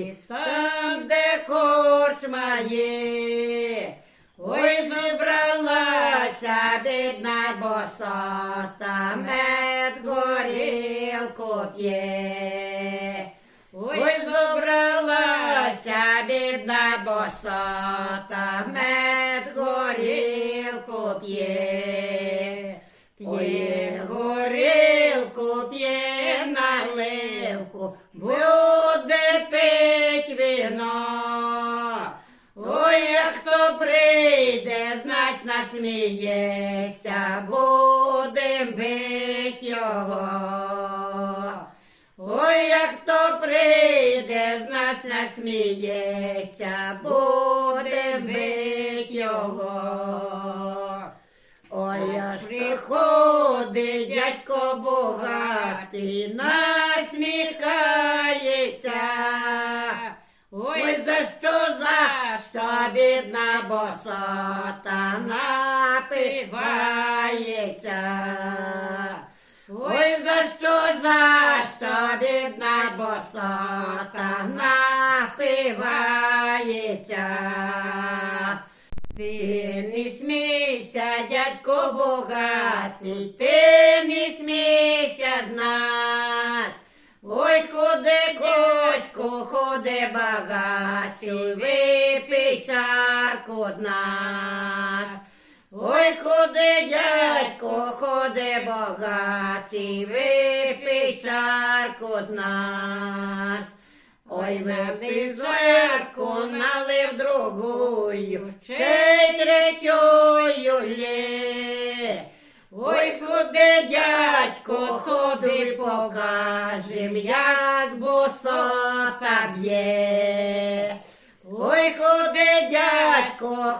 Галичині, там, де корчма є, ой зібралася бідна босота, мед горілку п'є. Ой зібралася бідна босота, мед горілку п'є. Ой, горілку п'є наливку, бо знать насміється, будем бить його. Ой, як хто прийде, з нас насміється, будем бить його. Ой, аж приходить дядько богатий, насміхається. Ой, за що, за що бідна босота напивається? Ой, за що, за що бідна босота напивається? Ти не смійся, дядько богатий, ти не смійся з нас. Ой, ходи, котько, ходи багатю, випий чарку з нас. Ой, ходи, дядько, ходи багатий, випий чарку з нас. Ой, випив чарку, налив другую, ще й третьою лє. Ой, ходи, дядько, ходи, покажем, як босота б'є. Ой, ходи, дядько,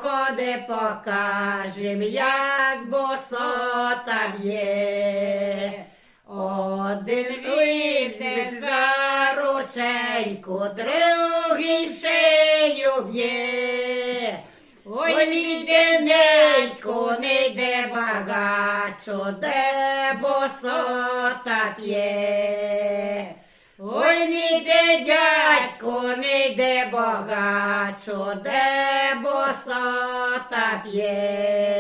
ходи, покажем, як босота б'є. Один візьме за рученьку, другий в шию б'є. Ой, ненько, не йде багачо, де босота п'є. Ой, не йде дядько, не йде багачо, де босота п'є.